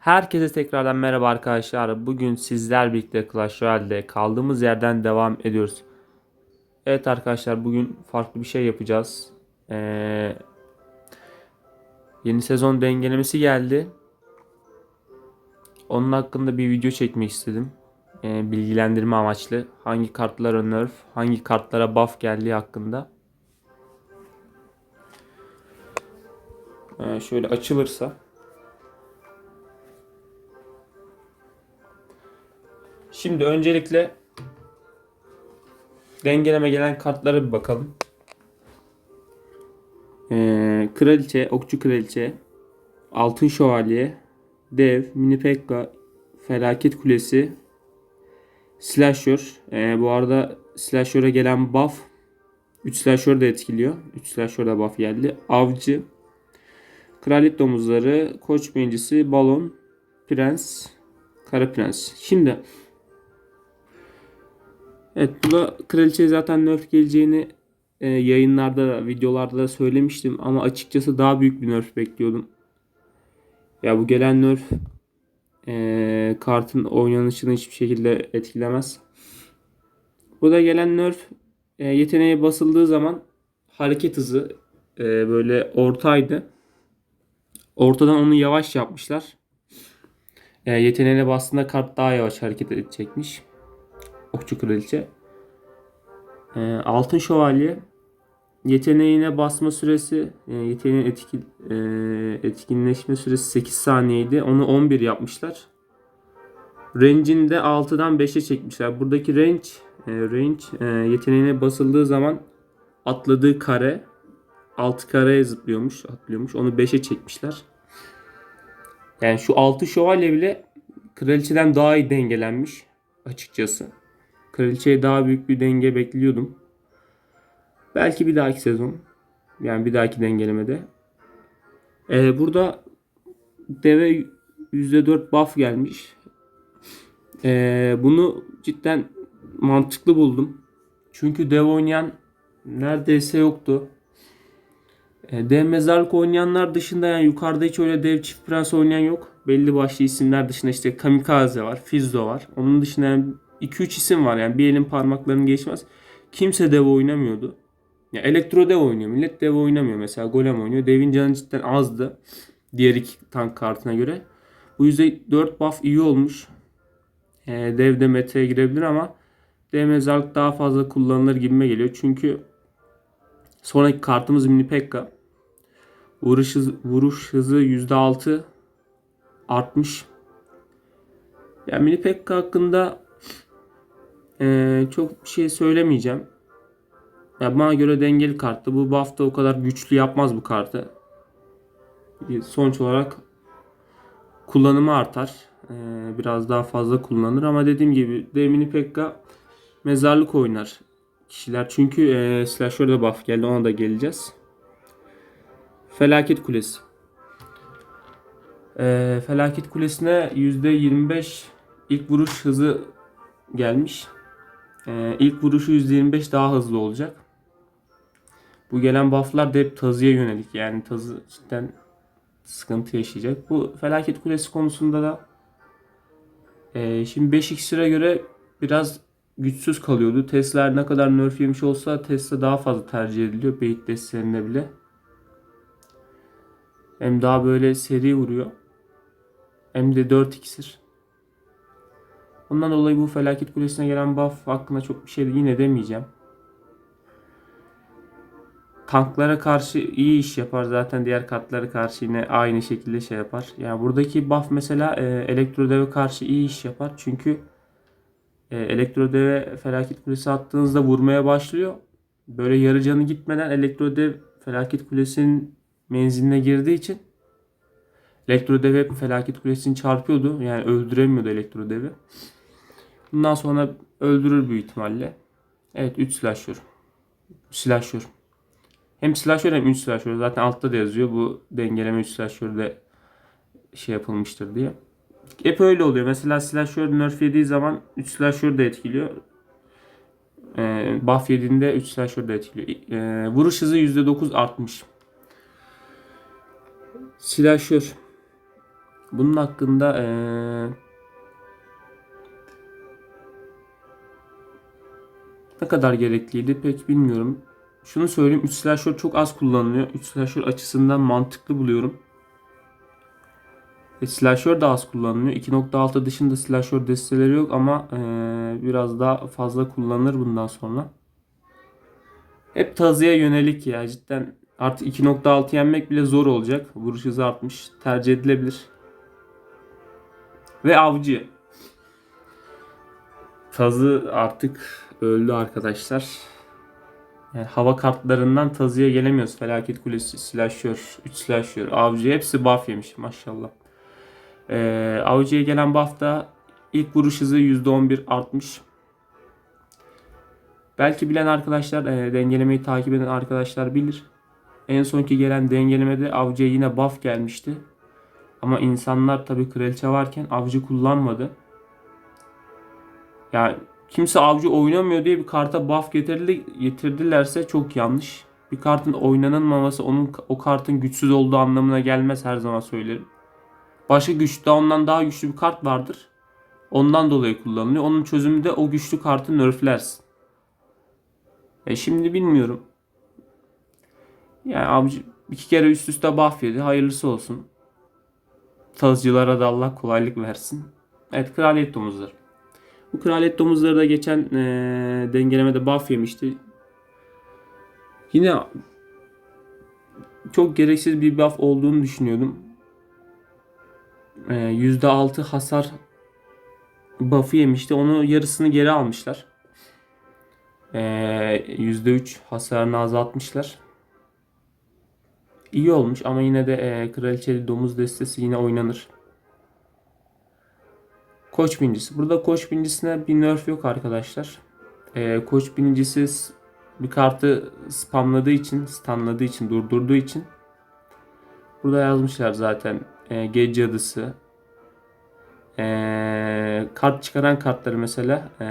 Herkese tekrardan merhaba arkadaşlar. Bugün sizler birlikte Clash Royale'de kaldığımız yerden devam ediyoruz. Evet arkadaşlar bugün farklı bir şey yapacağız. Ee, yeni sezon dengelemesi geldi. Onun hakkında bir video çekmek istedim. Ee, bilgilendirme amaçlı. Hangi kartlara nerf, hangi kartlara buff geldiği hakkında. Ee, şöyle açılırsa. Şimdi öncelikle dengeleme gelen kartlara bir bakalım. Ee, kraliçe, okçu kraliçe, altın şövalye, dev, mini pekka, felaket kulesi, slasher. Ee, bu arada slasher'a gelen buff 3 slasher da etkiliyor. 3 slasher da buff geldi. Avcı, kraliyet domuzları, koç beyincisi, balon, prens, kara prens. Şimdi Evet burada kraliçeye zaten nerf geleceğini e, yayınlarda, videolarda da söylemiştim ama açıkçası daha büyük bir nerf bekliyordum. Ya bu gelen nerf e, kartın oynanışını hiçbir şekilde etkilemez. Bu da gelen nerf e, yeteneğe basıldığı zaman hareket hızı e, böyle ortaydı. Ortadan onu yavaş yapmışlar. E, yeteneğine bastığında kart daha yavaş hareket edecekmiş. Okçu Kraliçe. Ee, Altın Şövalye yeteneğine basma süresi e, yeteneğin etki, e, etkinleşme süresi 8 saniyeydi. Onu 11 yapmışlar. Range'ini de 6'dan 5'e çekmişler. Buradaki range e, range e, yeteneğine basıldığı zaman atladığı kare 6 kareye zıplıyormuş, atlıyormuş. Onu 5'e çekmişler. Yani şu 6 şövalye bile kraliçeden daha iyi dengelenmiş açıkçası. Kraliçeye daha büyük bir denge bekliyordum. Belki bir dahaki sezon. Yani bir dahaki dengelemede. Ee, burada deve %4 buff gelmiş. Ee, bunu cidden mantıklı buldum. Çünkü dev oynayan neredeyse yoktu. Ee, dev mezarlık oynayanlar dışında yani yukarıda hiç öyle dev çift prens oynayan yok. Belli başlı isimler dışında işte Kamikaze var, Fizzo var. Onun dışında yani 2-3 isim var yani bir elin parmaklarını geçmez. Kimse dev oynamıyordu. Ya elektro dev oynuyor. Millet dev oynamıyor. Mesela golem oynuyor. Devin canı cidden azdı. Diğer iki tank kartına göre. Bu yüzden 4 buff iyi olmuş. Ee, dev de meta'ya girebilir ama dev mezarlık daha fazla kullanılır gibime geliyor. Çünkü sonraki kartımız mini pekka. Vuruş hızı, vuruş hızı %6 artmış. Yani mini pekka hakkında ee, çok bir şey söylemeyeceğim. Ya bana göre dengeli karttı. Bu buff da o kadar güçlü yapmaz bu kartı. Sonuç olarak kullanımı artar. Ee, biraz daha fazla kullanılır ama dediğim gibi Demini Pekka mezarlık oynar kişiler. Çünkü e, Slasher'da buff geldi ona da geleceğiz. Felaket Kulesi. Ee, Felaket Kulesi'ne %25 ilk vuruş hızı gelmiş. Ee, ilk vuruşu %25 daha hızlı olacak. Bu gelen bufflar da hep tazıya yönelik. Yani tazı cidden sıkıntı yaşayacak. Bu felaket kulesi konusunda da e, şimdi 5 iksire göre biraz güçsüz kalıyordu. Tesla ne kadar nerf yemiş olsa Tesla daha fazla tercih ediliyor. Beyit destelerinde bile. Hem daha böyle seri vuruyor. Hem de 4 iksir. Ondan dolayı bu felaket kulesine gelen buff hakkında çok bir şey yine demeyeceğim. Tanklara karşı iyi iş yapar. Zaten diğer katlara karşı yine aynı şekilde şey yapar. Yani buradaki buff mesela e, elektrodeve karşı iyi iş yapar. Çünkü e, elektrodeve felaket kulesi attığınızda vurmaya başlıyor. Böyle yarı canı gitmeden elektrodev felaket kulesinin menziline girdiği için elektrodev hep felaket kulesini çarpıyordu. Yani öldüremiyordu elektrodevi. Bundan sonra öldürür büyük ihtimalle. Evet 3 slasher. Slasher. Hem slasher hem 3 slasher. Zaten altta da yazıyor. Bu dengeleme 3 slasher'de şey yapılmıştır diye. Hep öyle oluyor. Mesela slasher nerf yediği zaman 3 slasher de etkiliyor. Ee, buff yediğinde 3 slasher de etkiliyor. Ee, vuruş hızı %9 artmış. Slasher. Bunun hakkında eee, ne kadar gerekliydi pek bilmiyorum. Şunu söyleyeyim 3 slasher çok az kullanılıyor. 3 slasher açısından mantıklı buluyorum. E, slasher da az kullanılıyor. 2.6 dışında slasher desteleri yok ama eee, biraz daha fazla kullanılır bundan sonra. Hep tazıya yönelik ya cidden artık 2.6 yenmek bile zor olacak. Vuruş hızı artmış. Tercih edilebilir. Ve avcı. Tazı artık öldü arkadaşlar. Yani hava kartlarından tazıya gelemiyoruz. Felaket Kulesi, Slasher, 3 Slasher, Avcı hepsi buff yemiş maşallah. Ee, Avcı'ya gelen buff da ilk vuruş hızı %11 artmış. Belki bilen arkadaşlar, e, dengelemeyi takip eden arkadaşlar bilir. En sonki gelen dengelemede Avcı'ya yine buff gelmişti. Ama insanlar tabi kraliçe varken avcı kullanmadı. Yani kimse avcı oynamıyor diye bir karta buff getirdi, getirdilerse çok yanlış. Bir kartın oynanılmaması onun o kartın güçsüz olduğu anlamına gelmez her zaman söylerim. Başka güçlü ondan daha güçlü bir kart vardır. Ondan dolayı kullanılıyor. Onun çözümü de o güçlü kartı nerflersin. E şimdi bilmiyorum. Yani avcı iki kere üst üste buff yedi. Hayırlısı olsun. Tazcılara da Allah kolaylık versin. Evet kraliyet domuzları. Bu kraliyet domuzları da geçen eee dengelemede buff yemişti. Yine çok gereksiz bir buff olduğunu düşünüyordum. Eee, %6 hasar buff'ı yemişti. Onu yarısını geri almışlar. Eee, %3 hasarını azaltmışlar. İyi olmuş ama yine de eee kraliçeli domuz destesi yine oynanır. Koç binicisi. Burada koç binicisine bir nerf yok arkadaşlar. Ee, koç binicisi s- bir kartı spamladığı için, stunladığı için, durdurduğu için burada yazmışlar zaten e, gece cadısı. Ee, kart çıkaran kartları mesela e,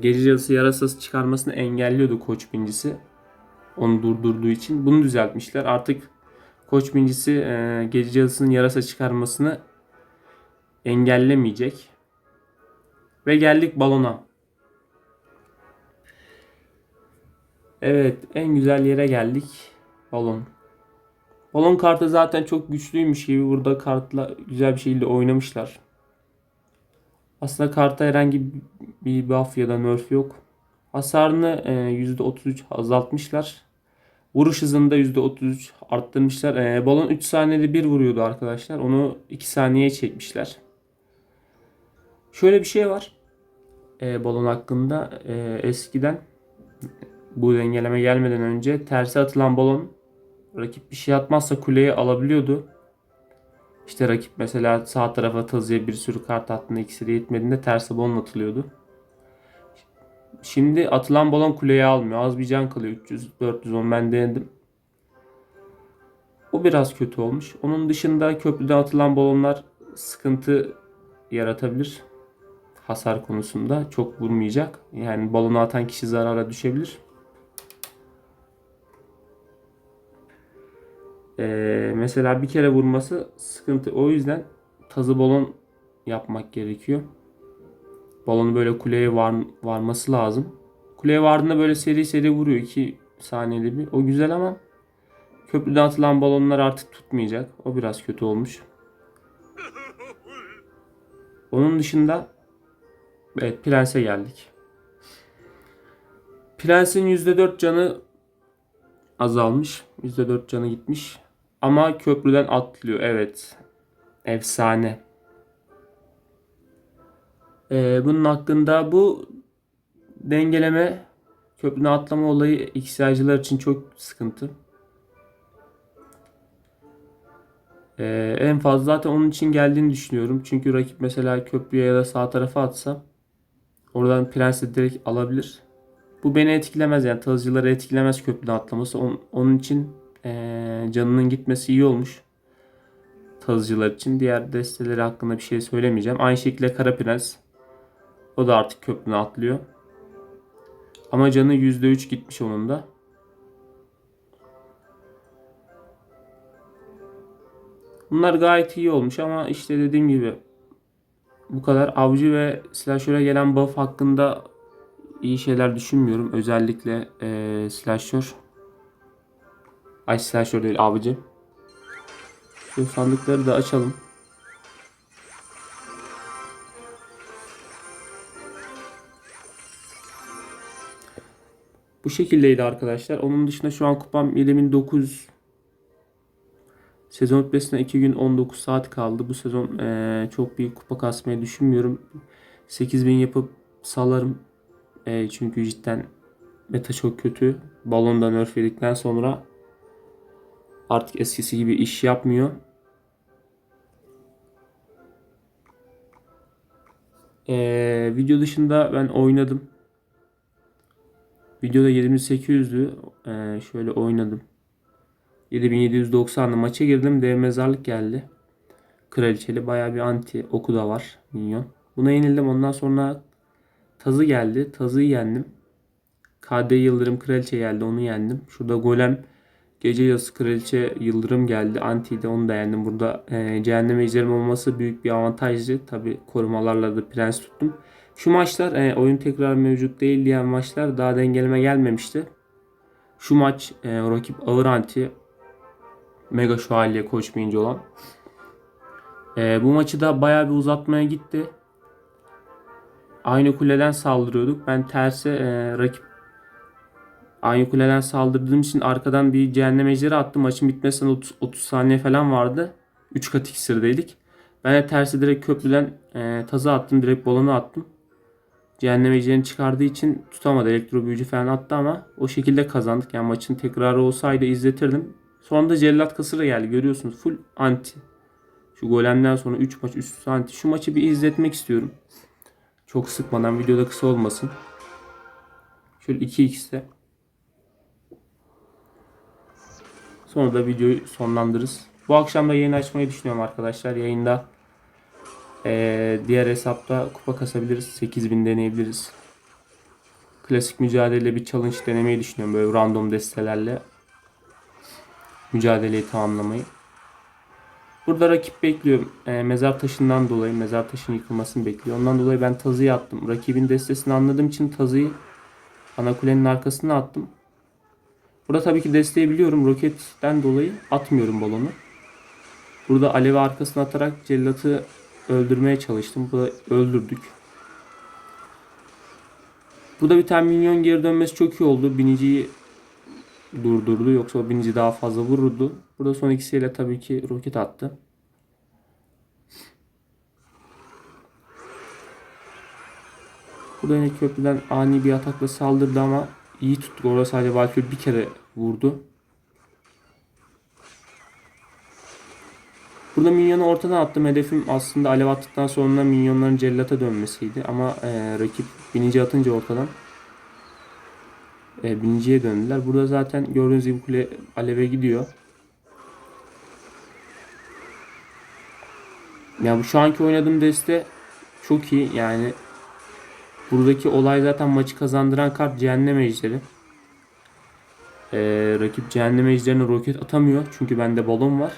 gece cadısı yarasası çıkarmasını engelliyordu koç binicisi. Onu durdurduğu için. Bunu düzeltmişler. Artık koç binicisi e, gece cadısının yarasa çıkarmasını engellemeyecek. Ve geldik balona. Evet, en güzel yere geldik. Balon. Balon kartı zaten çok güçlüymüş gibi burada kartla güzel bir şekilde oynamışlar. Aslında karta herhangi bir buff ya da nerf yok. Hasarını e, %33 azaltmışlar. Vuruş hızını da %33 arttırmışlar. E, balon 3 saniyede bir vuruyordu arkadaşlar. Onu 2 saniyeye çekmişler. Şöyle bir şey var. E, balon hakkında e, eskiden bu dengeleme gelmeden önce terse atılan balon rakip bir şey atmazsa kuleyi alabiliyordu. İşte rakip mesela sağ tarafa tazıya bir sürü kart attığında ikisi de yetmediğinde terse balon atılıyordu. Şimdi atılan balon kuleyi almıyor. Az bir can kalıyor. 300 410 ben denedim. O biraz kötü olmuş. Onun dışında köprüden atılan balonlar sıkıntı yaratabilir hasar konusunda çok vurmayacak. Yani balonu atan kişi zarara düşebilir. Ee, mesela bir kere vurması sıkıntı. O yüzden tazı balon yapmak gerekiyor. Balonu böyle kuleye var, varması lazım. Kuleye vardığında böyle seri seri vuruyor. 2 saniyede bir. O güzel ama köprüden atılan balonlar artık tutmayacak. O biraz kötü olmuş. Onun dışında Evet Prens'e geldik. Prens'in %4 canı azalmış. %4 canı gitmiş. Ama köprüden atlıyor. Evet. Efsane. Ee, bunun hakkında bu dengeleme köprüden atlama olayı XR'cılar için çok sıkıntı. Ee, en fazla zaten onun için geldiğini düşünüyorum. Çünkü rakip mesela köprüye ya da sağ tarafa atsa oradan prensi direkt alabilir. Bu beni etkilemez yani tazıcıları etkilemez köprüden atlaması. Onun, onun için ee, canının gitmesi iyi olmuş. Tazıcılar için. Diğer desteleri hakkında bir şey söylemeyeceğim. Aynı şekilde Kara Prens. O da artık köprüden atlıyor. Ama canı %3 gitmiş onun da. Bunlar gayet iyi olmuş ama işte dediğim gibi bu kadar avcı ve slasher'a gelen buff hakkında iyi şeyler düşünmüyorum. Özellikle eee slasher. Ay slasher değil avcı. Şu sandıkları da açalım. Bu şekildeydi arkadaşlar. Onun dışında şu an kupam 7900. Sezon bitmesine 2 gün 19 saat kaldı. Bu sezon eee, çok büyük kupa kasmayı düşünmüyorum. 8000 yapıp salarım. Eee, çünkü cidden meta çok kötü. Balondan nerf yedikten sonra artık eskisi gibi iş yapmıyor. Eee, video dışında ben oynadım. Videoda 7800'dü. Ee, şöyle oynadım. 7790'da maça girdim. Dev mezarlık geldi. Kraliçeli baya bir anti oku da var. Minyon. Buna yenildim. Ondan sonra Tazı geldi. Tazı'yı yendim. KD Yıldırım Kraliçe geldi. Onu yendim. Şurada Golem Gece Yarısı Kraliçe Yıldırım geldi. Anti'de onu da yendim. Burada e, Cehennem Ejderim olması büyük bir avantajdı. Tabi korumalarla da prens tuttum. Şu maçlar e, oyun tekrar mevcut değil diyen maçlar daha dengeleme gelmemişti. Şu maç e, rakip ağır anti Mega Şövalye koşmayınca olan. E, bu maçı da bayağı bir uzatmaya gitti. Aynı kuleden saldırıyorduk. Ben terse e, rakip aynı kuleden saldırdığım için arkadan bir cehennem ejderi attım. Maçın bitmesine 30, 30 saniye falan vardı. 3 kat iksirdeydik. Ben de tersi direkt köprüden e, tazı attım. Direkt balonu attım. Cehennem ejderini çıkardığı için tutamadı. Elektro büyücü falan attı ama o şekilde kazandık. Yani maçın tekrarı olsaydı izletirdim. Sonunda cellat kasırı geldi. Görüyorsunuz full anti. Şu golemden sonra 3 maç üst üste anti. Şu maçı bir izletmek istiyorum. Çok sıkmadan videoda kısa olmasın. Şöyle 2x'te. Sonra da videoyu sonlandırırız. Bu akşam da yayın açmayı düşünüyorum arkadaşlar. Yayında ee, diğer hesapta kupa kasabiliriz. 8000 deneyebiliriz. Klasik mücadele bir challenge denemeyi düşünüyorum. Böyle random destelerle mücadeleyi tamamlamayı. Burada rakip bekliyorum. Ee, mezar taşından dolayı mezar taşının yıkılmasını bekliyor. Ondan dolayı ben tazıyı attım. Rakibin destesini anladığım için tazıyı ana kulenin arkasına attım. Burada tabii ki desteği biliyorum. Roketten dolayı atmıyorum balonu. Burada alevi arkasına atarak cellatı öldürmeye çalıştım. Bu da öldürdük. Burada bir tane minyon geri dönmesi çok iyi oldu. Biniciyi durdurdu. Yoksa o binici daha fazla vururdu. Burada son ikisiyle tabii ki roket attı. Burada yine köprüden ani bir atakla saldırdı ama iyi tuttu. Orada sadece Valkyrie bir kere vurdu. Burada minyonu ortadan attım. Hedefim aslında alev attıktan sonra minyonların cellata dönmesiydi. Ama e, rakip binici atınca ortadan e, biniciye döndüler. Burada zaten gördüğünüz gibi kule aleve gidiyor. Ya bu şu anki oynadığım deste çok iyi. Yani buradaki olay zaten maçı kazandıran kart Cehennem Ejderi. Ee, rakip Cehennem Ejderine roket atamıyor. Çünkü bende balon var.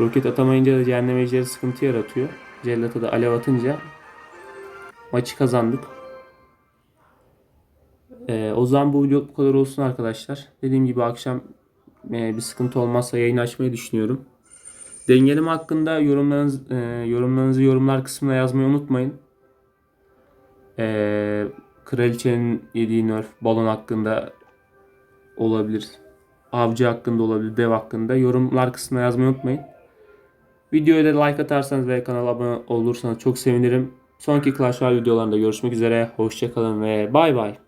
Roket atamayınca da Cehennem Ejderi sıkıntı yaratıyor. Cellat'a da alev atınca maçı kazandık. Ee, o zaman bu video bu kadar olsun arkadaşlar. Dediğim gibi akşam e, bir sıkıntı olmazsa yayın açmayı düşünüyorum. Dengeleme hakkında yorumlarınız, e, yorumlarınızı yorumlar kısmına yazmayı unutmayın. E, kraliçenin yediği nerf balon hakkında olabilir. Avcı hakkında olabilir. Dev hakkında. Yorumlar kısmına yazmayı unutmayın. Videoya da like atarsanız ve kanala abone olursanız çok sevinirim. Sonraki Clash Royale videolarında görüşmek üzere. Hoşçakalın ve bay bay.